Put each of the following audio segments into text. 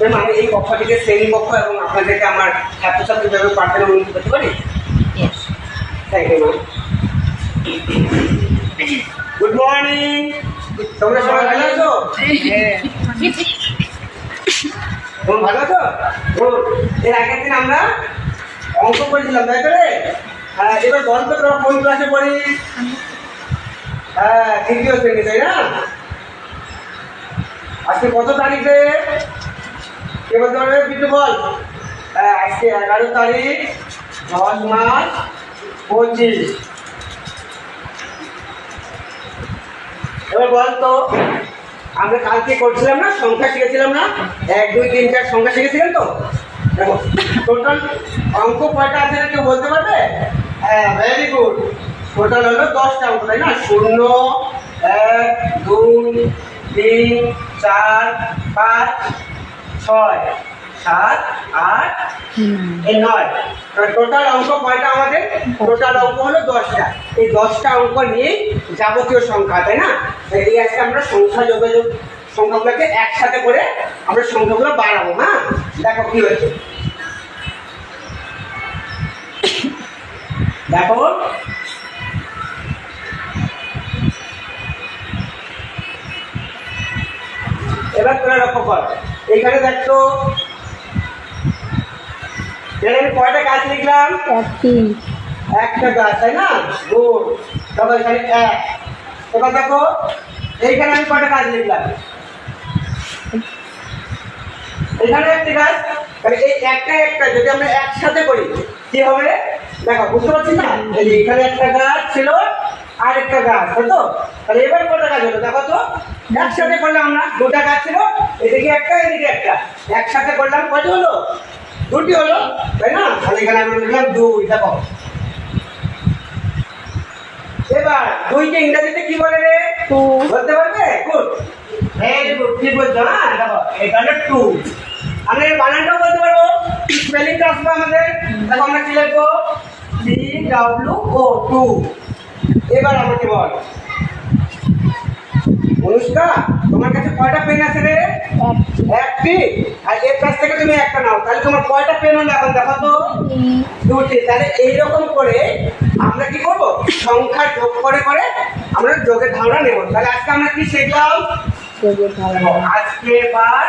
Ma'am আমি এই কক্ষটিকে শ্রেণি কক্ষ এবং আপনাদেরকে আমার ছাত্রছাত্রী হিসেবে পাঠানো অনুমতি করতে পারি? Thank you ma'am good morning তোমরা সবাই ভালো আছো? তোমরা ভালো আছো. এর আগের দিন আমরা অঙ্ক করেছিলাম তাই তো রে? হ্যাঁ এবার তো তোমরা কোন ক্লাসে পড়ি। হ্যাঁ তৃতীয় শ্রেণি তাই না? আজকে কত তারিখ? কে বলতে পারবে বিট্টু বল। হ্যাঁ আজকে এগারো তারিখ, দশ মাস পঁচিশ। এবার বল তো, আমরা কালকে করছিলাম না, সংখ্যা শিখেছিলাম না? এক, দুই, তিন, চার, সংখ্যা শিখেছিলেন তো? দেখো টোটাল অঙ্ক কয়টা আছে কেউ বলতে পারবে? হ্যাঁ ভেরি গুড টোটাল হলো দশটা অঙ্ক, তাই না? শূন্য, এক, দুই তিন, চার, পাঁচ, ছয়, সাত, আট নয়। টোটাল অঙ্ক কয়টা আমাদের? টোটাল অঙ্ক হলো দশটা। এই দশটা অঙ্ক নিয়ে যাবতীয় সংখ্যা, তাই না? এই আজকে আমরা সংখ্যা যোগাযোগ সংখ্যাগুলোকে একসাথে করে আমরা সংখ্যাগুলো বাড়াবো হ্যাঁ? দেখো কি হয়েছে। দেখো এবার তোরা লক্ষ্য কর। এইখানে দেখতো এখানে কয়টা গাছ লিখলাম? একটি গাছ তাই না? গুড তারপর এখানে এক। এবার দেখো এইখানে আমি কয়টা গাছ লিখলাম? এখানে একটি গাছ এই একটা একটা যদি আমরা একসাথে করি কি হবে? দেখো বুঝতে পারছি না? এখানে একটা গাছ ছিল আর একটা গাছ তো? তাহলে এবার কটা গাছ হলো? দেখো তো একসাথে করলাম আমরা দুটা গাছ ছিল এদিকে একটা এদিকে একটা। একসাথে করলাম কয়টি হলো? দুটি হলো তাই না? তাহলে এখানে আমরা লিখলাম দুই দেখো। এবার দুইকে ইংরেজিতে কি বলে রে? টু। বলতে পারবে? গুড। ভেরি গুড বলছো? হ্যাঁ দেখো এটা হলো টু। আমরা এর বানানটাও বলতে পারব। স্পেলিংটা আসবে আমাদের। দেখো আমরা কি লিখব? সি ডাব্লিউ ও টু এবার আমাকে বল। অনুষ্কা তোমার কাছে কয়টা পেন আছে রে? একটি। আর এর কাছ থেকে তুমি একটা নাও। তাহলে তোমার কয়টা পেন হলো এখন দেখো তো? দুটি। তাহলে এইরকম করে আমরা কি করব? সংখ্যা যোগ করে করে আমরা যোগের ধারণা নেব। তাহলে আজকে আমরা কি শিখলাম? আজকে পাঠ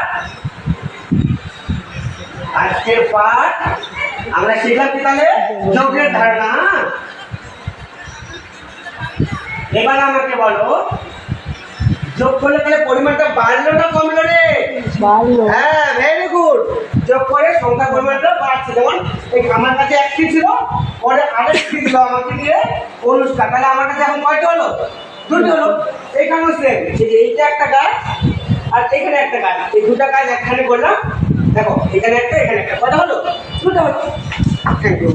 আজকের পাঠ আমরা শিখলাম কি তাহলে? যোগের ধারণা? এবার আমাকে বলো যোগ করলে তাহলে পরিমাণটা বাড়লো না কমলো রে? হ্যাঁ ভেরি গুড যোগ করে সংখ্যা পরিমাণটা বাড়ছে। যেমন এই আমার কাছে একটি ছিল পরে আরেকটি দিল আমাকে দিয়ে অনুষ্কা। তাহলে আমার কাছে এখন কয়টা হলো? দুটি হলো। এইখানেও সেম যে এইটা একটা গাছ আর এখানে একটা গাছ। এই দুটা গাছ একখানে করলাম। দেখো এখানে একটা এখানে একটা। কটা হলো? দুটো হলো। Thank you